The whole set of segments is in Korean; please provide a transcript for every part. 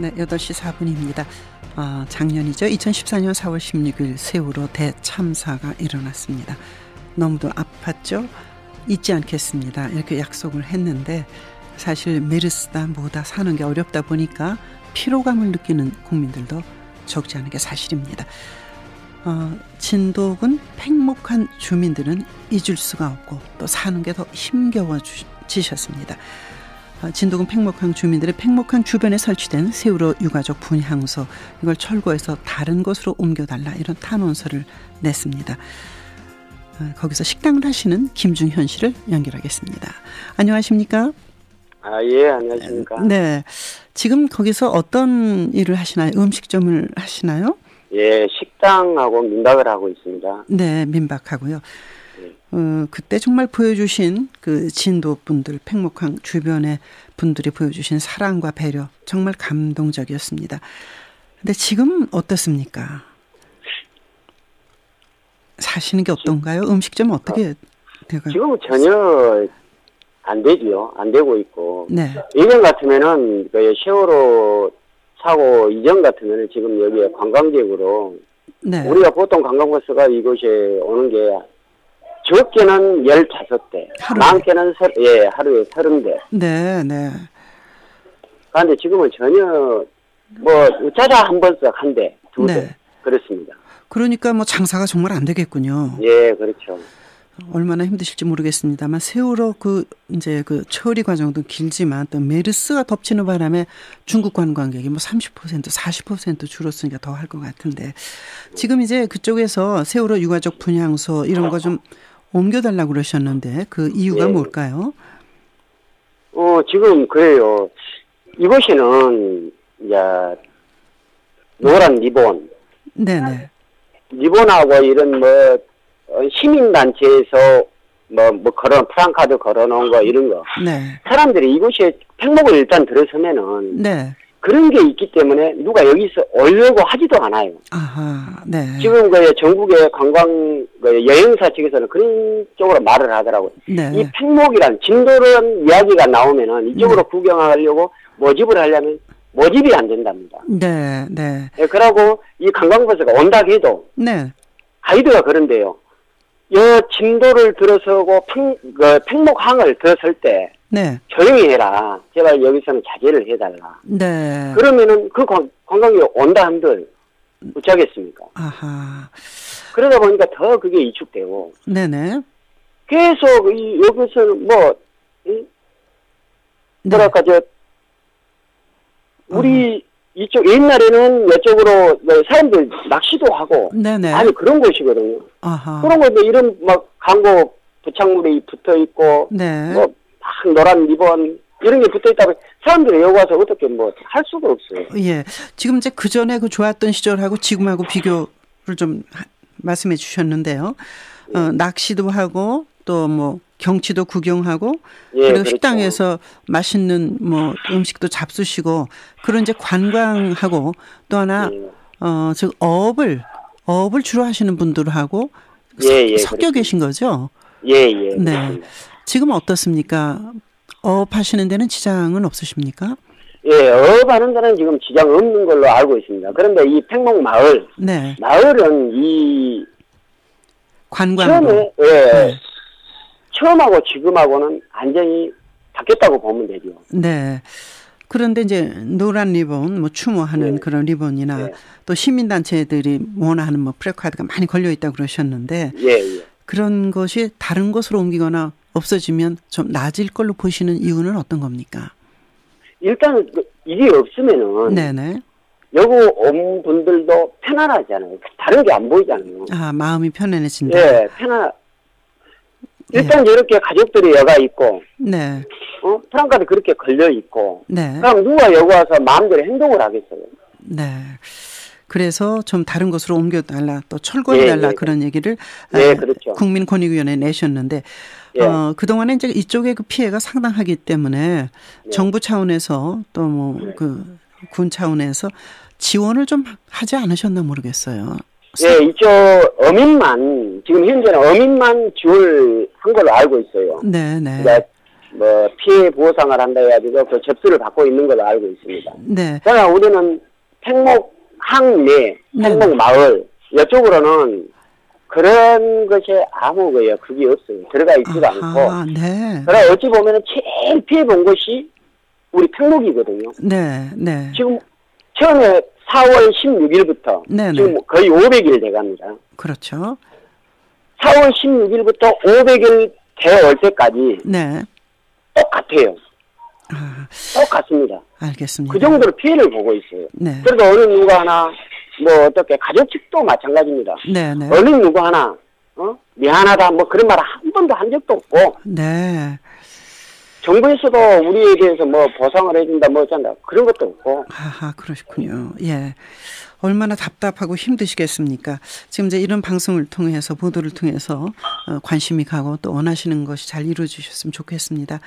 네, 8시 4분입니다. 아, 작년이죠. 2014년 4월 16일 세월호 대참사가 일어났습니다. 너무도 아팠죠. 잊지 않겠습니다. 이렇게 약속을 했는데 사실 메르스다 뭐다 사는 게 어렵다 보니까 피로감을 느끼는 국민들도 적지 않은 게 사실입니다. 어, 진독은 팽목한 주민들은 잊을 수가 없고 또 사는 게 더 힘겨워지셨습니다. 어, 진도군 팽목항 주민들의 팽목항 주변에 설치된 세월호 유가족 분향소 이걸 철거해서 다른 곳으로 옮겨달라 이런 탄원서를 냈습니다. 어, 거기서 식당을 하시는 김중현 씨를 연결하겠습니다. 안녕하십니까? 아, 예, 안녕하십니까. 네. 지금 거기서 어떤 일을 하시나요? 음식점을 하시나요? 예, 식당하고 민박을 하고 있습니다. 네, 민박하고요. 네. 어, 그때 정말 보여주신 그 진도 분들, 팽목항 주변의 분들이 보여주신 사랑과 배려 정말 감동적이었습니다. 근데 지금 어떻습니까? 사시는 게 어떤가요? 음식점 어떻게 돼가요? 지금은 전혀 안 되지요. 안 되고 있고. 네, 예전 같으면은 그 세월호 사고 이전 같으면은 지금 여기에 관광객으로 네, 우리가 보통 관광버스가 이곳에 오는 게 적게는 15대, 하루에? 많게는 서, 예, 하루에 30대. 네, 네. 그런데 지금은 전혀 뭐 자자 한 번씩 한 대, 두 대. 네. 그렇습니다. 그러니까 뭐 장사가 정말 안 되겠군요. 예, 그렇죠. 얼마나 힘드실지 모르겠습니다만 세월호 그 이제 그 처리 과정도 길지만 또 메르스가 덮치는 바람에 중국 관광객이 뭐 30% 40% 줄었으니까 더 할 것 같은데 지금 이제 그쪽에서 세월호 유가족 분향소 이런 거 좀 옮겨달라고 그러셨는데 그 이유가 네. 뭘까요? 어, 지금 그래요. 이곳에는, 이제, 노란 리본, 네네 리본하고 이런 뭐, 어, 시민단체에서 뭐, 뭐, 걸어, 프랑카드 걸어 놓은 거, 이런 거. 네 사람들이 이곳에 팽목을 일단 들어서면은, 네. 그런 게 있기 때문에 누가 여기서 오려고 하지도 않아요. 아하 네 지금 그 전국의 관광, 그 여행사 측에서는 그런 쪽으로 말을 하더라고요. 이 네. 팽목이란 진도란 이야기가 나오면은 이쪽으로 구경하려고 모집을 하려면 모집이 안 된답니다. 네, 네, 예, 그러고 이 관광버스가 온다 해도 네, 가이드가 그런데요. 여 진도를 들어서고 팽, 그 팽목항을 들어설 때 네, 조용히 해라. 제발 여기서는 자제를 해달라. 네. 그러면은 그 관, 관광객 온다 한들 어쩌겠습니까? 아하, 그러다 보니까 더 그게 위축되고 네네. 계속 이 여기서는 뭐 이, 네. 뭐랄까 저 우리 이쪽 옛날에는 이쪽으로 뭐 사람들 낚시도 하고 네네. 아니 그런 곳이거든요. 아하. 그런 건데 이런 막 광고 부착물이 붙어 있고 네. 뭐 막 노란 리본 이런 게 붙어 있다고 사람들이 여기 와서 어떻게 뭐 할 수가 없어요. 예. 지금 이제 그 전에 그 좋았던 시절하고 지금하고 비교를 좀 하- 말씀해 주셨는데요. 어, 낚시도 하고 또 뭐 경치도 구경하고 예, 그리고 그렇죠. 식당에서 맛있는 뭐 음식도 잡수시고 그런 이제 관광하고 또 하나 예. 어, 즉 어업을 어업을 주로 하시는 분들하고 예, 예, 섞여 그렇습니다. 계신 거죠. 예, 예. 네. 그렇습니다. 지금 어떻습니까? 어업하시는 데는 지장은 없으십니까? 예, 어업하는 데는 지금 지장 없는 걸로 알고 있습니다. 그런데 이 팽목 마을, 네. 마을은 이 관광으로. 처음에 예, 네. 처음하고 지금하고는 완전히 바뀌었다고 보면 되죠. 네. 그런데 이제 노란 리본, 뭐 추모하는 네. 그런 리본이나 네. 또 시민단체들이 원하는 뭐 프레카드가 많이 걸려 있다고 그러셨는데 예, 예. 그런 것이 다른 곳으로 옮기거나 없어지면 좀 나아질 걸로 보시는 이유는 어떤 겁니까? 일단 그 이게 없으면은 네네. 여기 온 분들도 편안하잖아요. 다른 게 안 보이잖아요. 아, 마음이 편안해진다. 예, 편안. 일단 이렇게 가족들이 여가 있고, 네. 어? 프랑카드 그렇게 걸려 있고, 네. 그럼 누가 여기 와서 마음대로 행동을 하겠어요? 네. 그래서 좀 다른 곳으로 옮겨달라 또 철거해달라 예, 예, 그런 얘기를 네, 아, 그렇죠. 국민권익위원회에 내셨는데 예. 어, 그동안에 이제 이쪽에 그 피해가 상당하기 때문에 네. 정부 차원에서 또 뭐 그 군 차원에서 지원을 좀 하지 않으셨나 모르겠어요. 예, 이쪽 어민만 지금 현재는 어민만 지원을 한 걸로 알고 있어요. 네, 네. 그러니까 뭐 피해 보상을 한다 해가지고 그 접수를 받고 있는 걸로 알고 있습니다. 네. 그러나 우리는 팽목 항내, 네. 팽목 마을 이쪽으로는 그런 것이 아무 거예요. 그게 없어요. 들어가 있지도 않고. 아하, 네. 그러나 어찌 보면은 제일 피해 본 것이 우리 팽목이거든요. 네, 네. 지금 처음에 4월 16일부터 네네. 지금 거의 500일 돼갑니다. 그렇죠. 4월 16일부터 500일 되어올 때까지 네. 똑같아요. 아, 똑같습니다. 알겠습니다. 그 정도로 피해를 보고 있어요. 네. 그래도 어느 누구 하나 뭐 어떻게 가족 측도 마찬가지입니다. 네, 네. 어느 누구 하나 어 미안하다 뭐 그런 말 한 번도 한 적도 없고 네. 정부에서도 우리에 대해서 뭐 보상을 해준다 뭐 어쩐다 그런 것도 없고 하하, 그러시군요. 예. 얼마나 답답하고 힘드시겠습니까? 지금 이제 이런 방송을 통해서 보도를 통해서 어, 관심이 가고 또 원하시는 것이 잘 이루어지셨으면 좋겠습니다.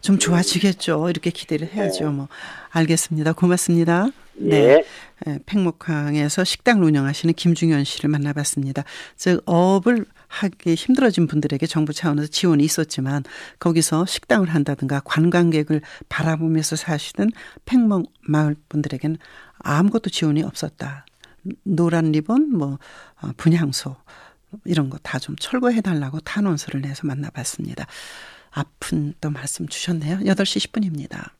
좀 좋아지겠죠. 이렇게 기대를 해야죠. 뭐 알겠습니다. 고맙습니다. 네. 에, 팽목항에서 식당을 운영하시는 김중현 씨를 만나봤습니다. 즉 업을 하기 힘들어진 분들에게 정부 차원에서 지원이 있었지만 거기서 식당을 한다든가 관광객을 바라보면서 사시는 팽목 마을 분들에게는 아무것도 지원이 없었다. 노란 리본, 뭐 어, 분향소 이런 거 다 좀 철거해 달라고 탄원서를 내서 만나봤습니다. 아픈 또 말씀 주셨네요. 8시 10분입니다.